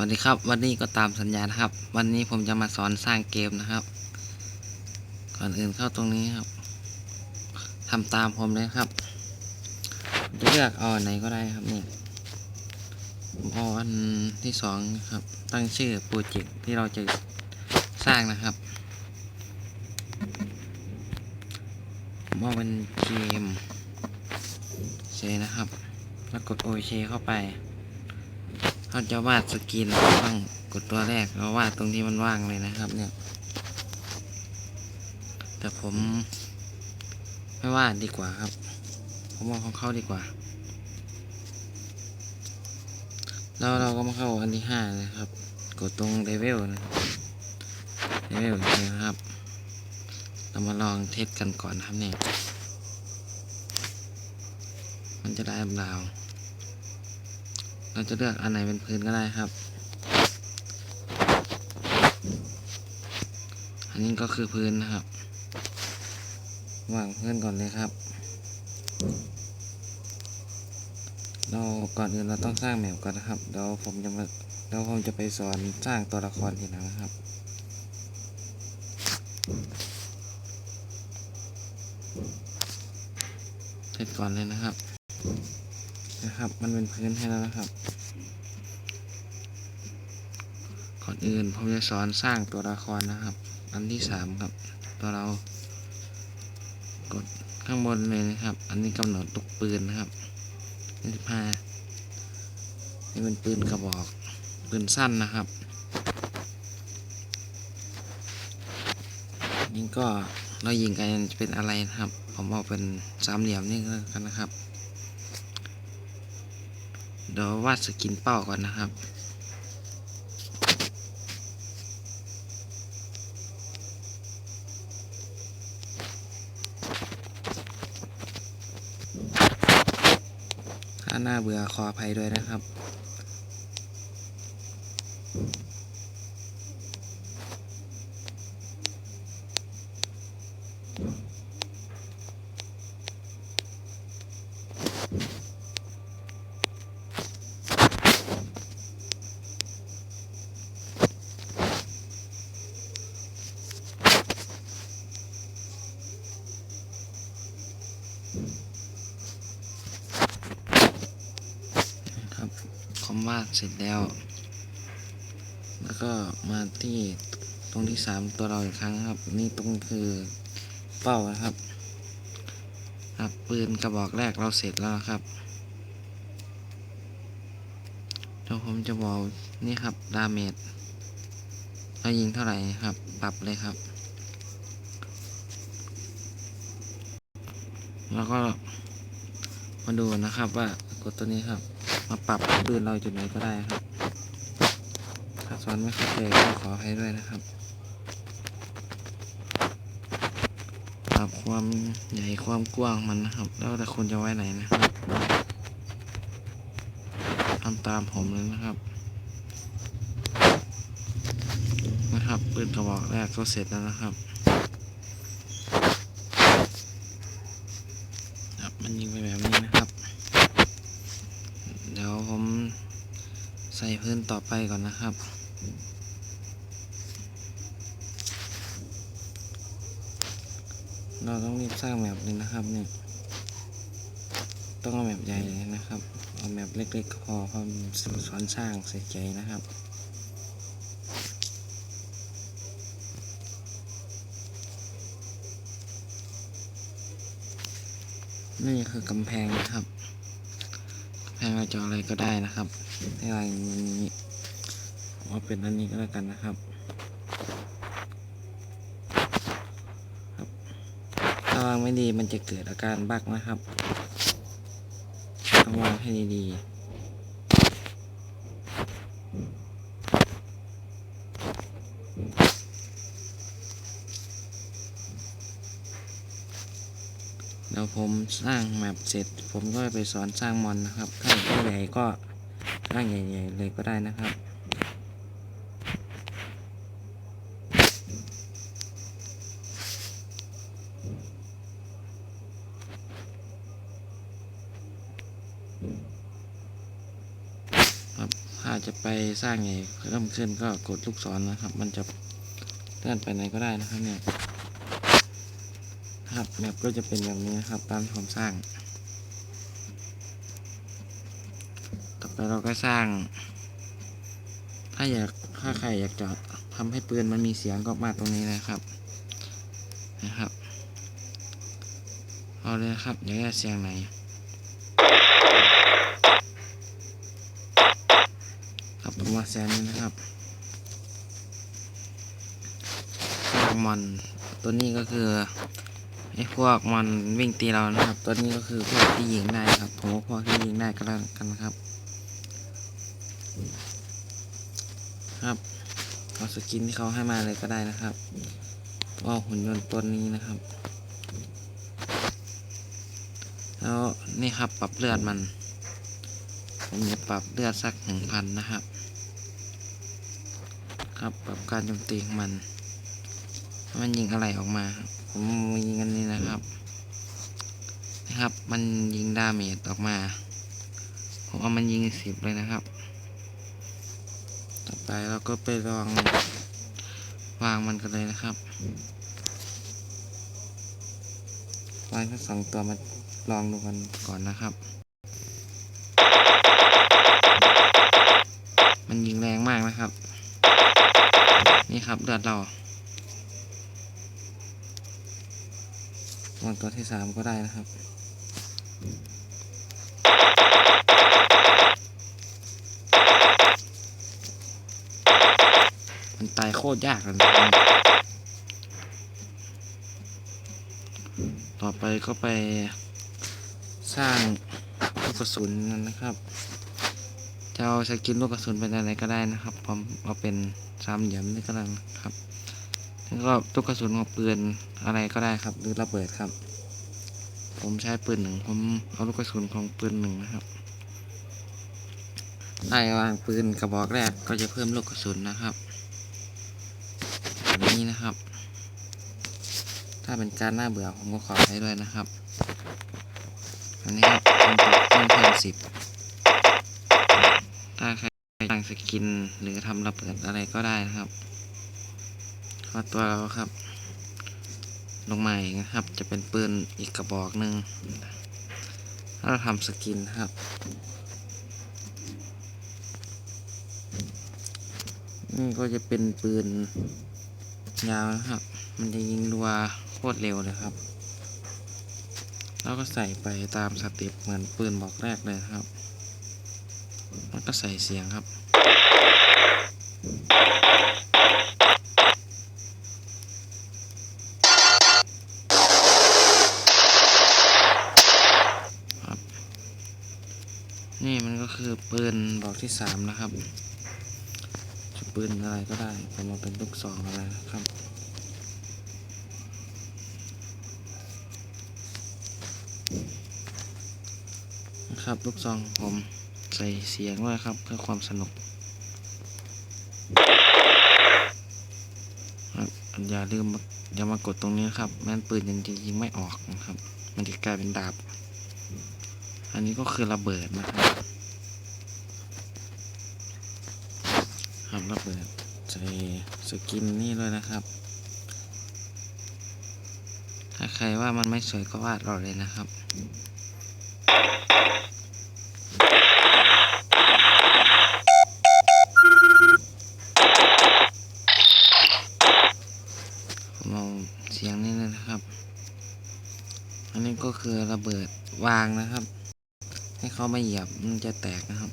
วัสดีครับ วันนี้ก็ตามสัญญานะครับ วันนี้ผมจะมาสอนสร้างเกมนะครับ ก่อนอื่นเข้าตรงนี้ครับทำตามผมเลยครับจะเลือกเอาไหนก็ได้ครับนี่ผมเอาอันที่สองครับ ตั้งชื่อโปรเจกต์ที่เราจะสร้างนะครับผมเอาเป็นเกมเซนะครับ แล้วกดโอเคเข้าไป เขาจะวาดสกรีนต้องกดตัวแรกเราวาดตรงที่มันว่างเลยนะครับ เนี่ย แต่ผมไม่วาดดีกว่าครับ ผมเอาของเขาดีกว่าแล้วเราก็มาเข้าอันที่ห้านะครับ กดตรงเลเวลนะครับเลเวลเลยนะครับ เรามาลองเทสกันก่อนนะครับเนี่ย มันจะได้แบบเรา เราจะเลือกอันไหนเป็นพื้นก็ได้ครับ อันนี้ก็คือพื้นนะครับวางพื้นก่อนเลยครับ เราก่อนอื่นเราต้องสร้างแมปก่อนนะครับเดี๋ยวผมจะมาเดี๋ยวผมจะไปสอนสร้างตัวละครทีหลังนะครับเสร็จก่อนเลยนะครับ นะครับ มันเป็นพื้นให้แล้วนะครับ ก่อนอื่นผมจะสอนสร้างตัวละครนะครับ อันที่สามครับ ตัวเรากดข้างบนเลยนะครับ อันนี้กำหนดตุกปืนนะครับยี่สิบห้านี่เป็นปืนกระบอก ปืนสั้นนะครับนี่ก็เรายิงกันจะเป็นอะไรนะครับ ผมเอาเป็นสามเหลี่ยมนี่ก็แล้วกันนะครับ เดี๋ยววาดสกินเป้าก่อนนะครับ ถ้าหน้าเบื่อขออภัยด้วยนะครับครับ คอมวาดเสร็จแล้ว แล้วก็มาที่ตรงที่สามตัวเราอีกครั้งครับ นี่ตรงคือเป้านะครับครับปืนกระบอกแรกเราเสร็จแล้วครับเดี๋ยวผมจะบอกนี่ครับดาเมจเรายิงเท่าไหร่ครับ ปรับเลยครับ แล้วก็มาดูนะครับว่ากดตัวนี้ครับ มาปรับปืนเราจุดไหนก็ได้ครับ ถ้าสอนไม่เข้าใจก็ขออภัยด้วยนะครับ ปรับความใหญ่ความกว้างมันนะครับ แล้วแต่คุณจะไว้ไหนนะครับทำตามผมเลยนะครับนะครับปืนกระบอกแรกก็เสร็จแล้วนะครับมันยิงไปแบบนี้นะครับ เดี๋ยวผมใส่พื้นต่อไปก่อนนะครับ เราต้องรีบสร้างแมปเลยนะครับเนี่ย ต้องเอาแมปใหญ่เลยนะครับ เอาแมปเล็กๆก็พอเพราะมันสอนสร้างใส่ใจนะครับนี่คือกำแพงนะครับกำแพงเราจะเออะไรก็ได้นะครับ ให้ลายนี้เอาเป็นอันนี้ก็แล้วกันนะครับ ครับ ถ้าวางไม่ดีมันจะเกิดอาการบักนะครับ ต้องวางให้ดีๆเดี๋ยวผมสร้างแมปเสร็จ ผมก็ไปสอนสร้างมอนนะครับ ถ้าตัวใหญ่ก็ ร้างใหญ่ๆเลยก็ได้นะครับ ครับภาจะไปสร้างใหญ่เริ่มขึ้นก็กดลูกศรนะครับ มันจะเลื่อนไปไหนก็ได้นะครับเนี่ยครับแมปก็จะเป็นแบบนี้นะครับตามที่ผมสร้าง ต่อไปเราก็สร้าง ถ้าอยากถ้าใครอยากจะทำให้ปืนมันมีเสียงก็มาตรงนี้นะครับ นะครับ เอาเลยนะครับอยากได้เสียงไหนครับผมว่าแซนนี้นะครับพวกมอนตัวนี้ก็คือไอ้พวกมอนวิ่งตีเรานะครับ ตัวนี้ก็คือพวกที่ยิงได้ครับผมว่าพวกที่ยิงได้ก็แล้วกันนะครับ ครับเอาสกินที่เขาให้มาเลยก็ได้นะครับว่าหุ่นยนต์ตัวนี้นะครับ แล้วนี่ครับปรับเลือดมัน ผมจะปรับเลือดสักหนึ่งพันนะครับ ครับปรับการโจมตีของมัน มันยิงอะไรออกมาครับผมมายิงอันนี้นะครับนะครับ มันยิงดาเมจออกมา ผมเอามันยิงสิบเลยนะครับ ไปเราก็ไปลองวางมันกันเลยนะครับวางทั้งสองตัวมาลองดูกันก่อนนะครับ มันยิงแรงมากนะครับ นี่ครับเลือดเราวางตัวที่สามก็ได้นะครับ มันตายโคตรยากเลยนะต่อไปก็ไปสร้างลูกกระสุนนะครับจะเอาสกินลูกกระสุนเป็นอะไรก็ได้นะครับผมเอาเป็นสามเหลี่ยมนี่ก็ได้นะครับแล้วก็ลูกกระสุนของปืนอะไรก็ได้ครับ หรือระเบิดครับ ผมใช้ปืนหนึ่งผมเอาลูกกระสุนของปืนหนึ่งนะครับได้วางปืนกระบอกแรกก็จะเพิ่มลูกกระสุนนะครับ นี้นะครับ ถ้าเป็นการน่าเบื่อผมก็ขอใช้ด้วยนะครับ อันนี้ครับผมปรับเพิ่มเพิ่มสิบถ้าใครตั้งสกินหรือทำระเบิดอะไรก็ได้นะครับเพราะตัวเราครับ ลงมาอีกนะครับ จะเป็นปืนอีกกระบอกหนึ่งถ้าเราทำสกินนะครับนี่ก็จะเป็นปืน ยาวนะครับ มันจะยิงรัวโคตรเร็วเลยครับ แล้วก็ใส่ไปตามสเต็ปเหมือนปืนบอกแรกเลยครับแล้วก็ใส่เสียงครับ ครับ นี่มันก็คือปืนบอกที่สามนะครับ ปืนอะไรก็ได้ผมเอาเป็นลูกซองอะไรนะครับ นะครับลูกซองผมใส่เสียงด้วยครับเพื่อความสนุกครับอย่าลืมอย่ามากดตรงนี้นะครับแม่นปืนยังจะยิงไม่ออกนะครับ มันจะกลายเป็นดาบ อันนี้ก็คือระเบิดนะครับ ครับระเบิดใส่สกินนี่เลยนะครับ ถ้าใครว่ามันไม่สวยก็วาดเราเลยนะครับผมเอาเสียงนี่เลยนะครับ อันนี้ก็คือระเบิดวางนะครับ ให้เขาไม่เหยียบมันจะแตกนะครับ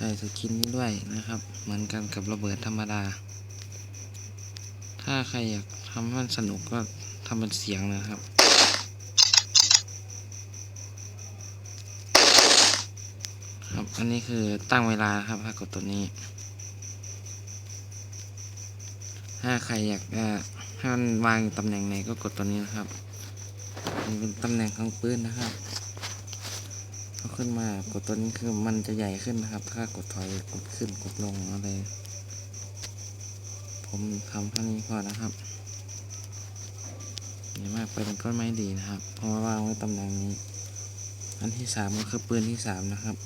ใส่สกินนี้ด้วยนะครับ เหมือนกันกับระเบิดธรรมดา ถ้าใครอยากทำให้มันสนุกก็ทำเป็นเสียงนะครับครับ อันนี้คือตั้งเวลาครับถ้ากดตัวนี้ ถ้าใครอยากให้มันวางอยู่ตำแหน่งไหนก็กดตัวนี้นะครับนี่เป็นตำแหน่งของปืนนะครับ เอาขึ้นมากดตัวนี้คือมันจะใหญ่ขึ้นนะครับ ถ้ากดถอยกดขึ้นกดลงอะไรผมทำเท่านี้พอนะครับอย่ามากไปมันก็ไม่ดีนะครับเพราะว่าวางไว้ตำแหน่งนี้ อันที่สามก็คือปืนที่สามนะครับ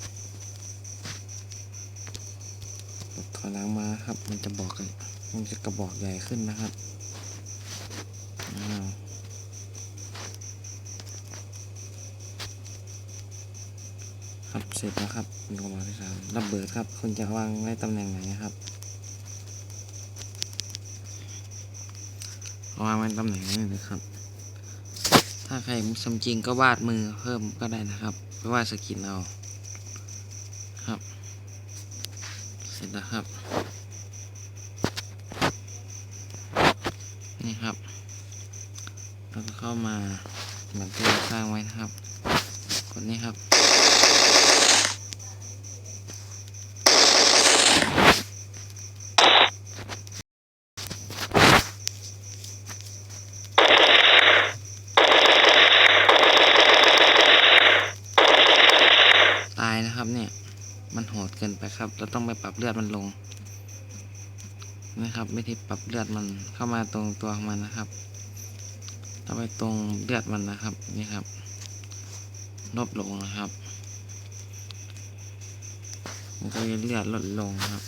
กดถอยหลังมาครับ มันจะบอกเลยมันจะกระบอกใหญ่ขึ้นนะครับอ้าวค เสร็จแล้วครับเป็นกระบอกที่สามระเบิดครับคุณจะวางไว้ตำแหน่งไหนครับวางไว้ตำแหน่งนี้นะครับ ถ้าใครสมจริงก็วาดมือเพิ่มก็ได้นะครับไปวาดสกินเอาครับ เสร็จแล้วครับ นี่ครับ แล้วก็เข้ามาเหมือนที่เราสร้างไว้นะครับ กดนี้ครับ ตายนะครับเนี่ย มันโหดเกิ นไปครับ เราต้องไปปรับเลือดมันลงนะครับ วิธีปรับเลือดมันเข้ามาตรงตัวของมันนะครับเราไปตรงเลือดมันนะครับนี่ครับลบลงนะครับ มันก็จะเลือดลดลงครับ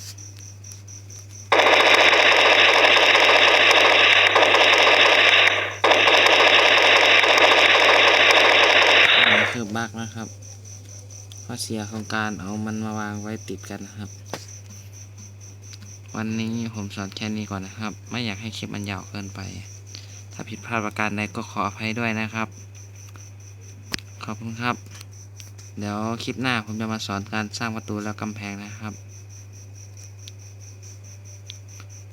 นี่คือบักนะครับ ข้อเสียของการเอามันมาวางไว้ติดกันนะครับ วันนี้ผมสอนแค่นี้ก่อนนะครับ ไม่อยากให้คลิปมันยาวเกินไป ถ้าผิดพลาดประการใดก็ขออภัยด้วยนะครับ ขอบคุณครับ เดี๋ยวคลิปหน้าผมจะมาสอนการสร้างประตูและกำแพงนะครับ